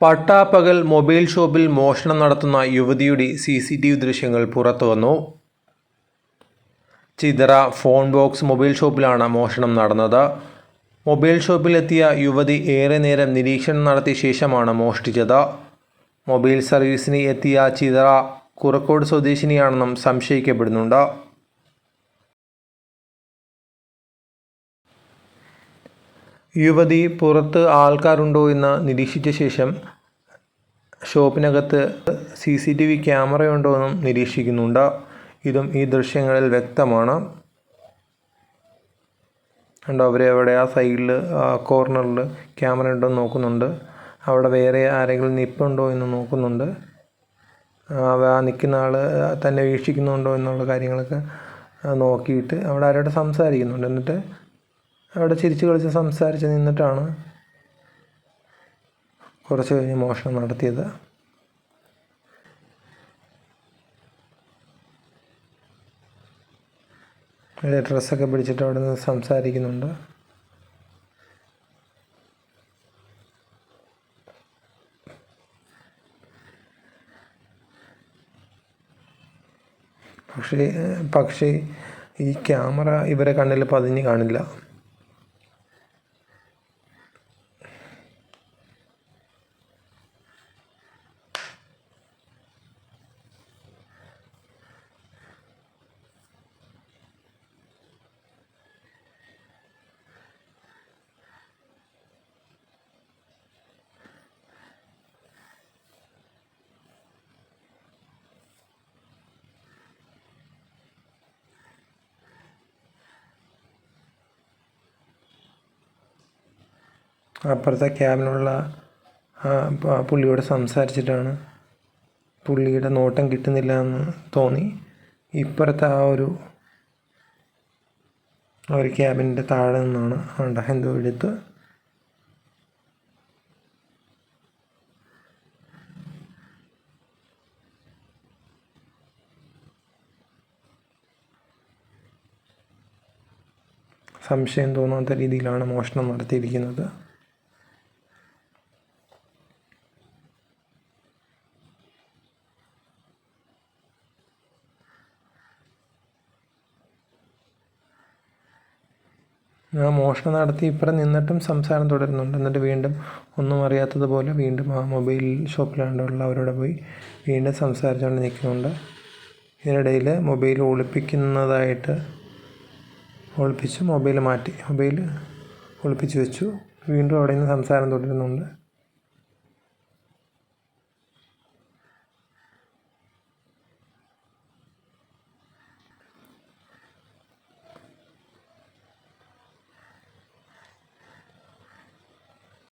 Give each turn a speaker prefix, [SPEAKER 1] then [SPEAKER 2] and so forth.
[SPEAKER 1] പട്ടാപ്പകൽ മൊബൈൽ ഷോപ്പിൽ മോഷണം നടത്തുന്ന യുവതിയുടെ സി സി ടി വി ദൃശ്യങ്ങൾ പുറത്തുവന്നു ചിതറ ഫോൺ ബോക്സ് മൊബൈൽ ഷോപ്പിലാണ് മോഷണം നടന്നത്. മൊബൈൽ ഷോപ്പിലെത്തിയ യുവതി ഏറെ നേരം നിരീക്ഷണം നടത്തിയ ശേഷമാണ് മോഷ്ടിച്ചത്. മൊബൈൽ സർവീസിന് എത്തിയ ചിതറ കുറക്കോട് സ്വദേശിനിയാണെന്നും സംശയിക്കപ്പെടുന്നുണ്ട്. യുവതി പുറത്ത് ആൾക്കാരുണ്ടോ എന്ന് നിരീക്ഷിച്ച ശേഷം ഷോപ്പിനകത്ത് സി സി ടി വി ക്യാമറയുണ്ടോ എന്നും നിരീക്ഷിക്കുന്നുണ്ട്. ഇതും ഈ ദൃശ്യങ്ങളിൽ വ്യക്തമാണ്. കണ്ടോ അവർ അവിടെ ആ സൈഡിൽ കോർണറിൽ ക്യാമറ ഉണ്ടോ നോക്കുന്നുണ്ട്. അവിടെ വേറെ ആരെങ്കിലും നിപ്പുണ്ടോ എന്ന് നോക്കുന്നുണ്ട്. ആ നിൽക്കുന്ന ആൾ തന്നെ വീക്ഷിക്കുന്നുണ്ടോ എന്നുള്ള കാര്യങ്ങളൊക്കെ നോക്കിയിട്ട് അവിടെ ആരോട് സംസാരിക്കുന്നുണ്ട്. എന്നിട്ട് അവിടെ ചിരിച്ച് കളിച്ച് സംസാരിച്ച് നിന്നിട്ടാണ് കുറച്ച് കഴിഞ്ഞ് മോഷണം നടത്തിയത്. ഡ്രസ്സൊക്കെ പിടിച്ചിട്ട് അവിടെ നിന്ന് സംസാരിക്കുന്നുണ്ട്. പക്ഷേ പക്ഷേ ഈ ക്യാമറ ഇവരെ കണ്ണിൽ പതിഞ്ഞ് കാണില്ല. അപ്പുറത്തെ ക്യാബിനുള്ള പുള്ളിയോട് സംസാരിച്ചിട്ടാണ് പുള്ളിയുടെ നോട്ടം കിട്ടുന്നില്ല എന്ന് തോന്നി. ഇപ്പുറത്തെ ആ ഒരു ഒരു ക്യാബിന്റെ താഴെ നിന്നാണ് വേണ്ട എന്തോ എടുത്ത് സംശയം തോന്നാത്ത രീതിയിലാണ് മോഷണം നടത്തിയിരിക്കുന്നത്. മോഷണം നടത്തി ഇപ്പുറം നിന്നിട്ടും സംസാരം തുടരുന്നുണ്ട്. എന്നിട്ട് വീണ്ടും ഒന്നും അറിയാത്തതുപോലെ വീണ്ടും ആ മൊബൈൽ ഷോപ്പിലാണ്ടുള്ളവരോട് പോയി വീണ്ടും സംസാരിച്ചുകൊണ്ട് നിൽക്കുന്നുണ്ട് ഇതിനിടയിൽ മൊബൈൽ ഒളിപ്പിക്കുന്നതായിട്ട് ഒളിപ്പിച്ച് മൊബൈൽ മാറ്റി മൊബൈൽ ഒളിപ്പിച്ച് വെച്ചു. വീണ്ടും അവിടെ നിന്ന് സംസാരം തുടരുന്നുണ്ട്.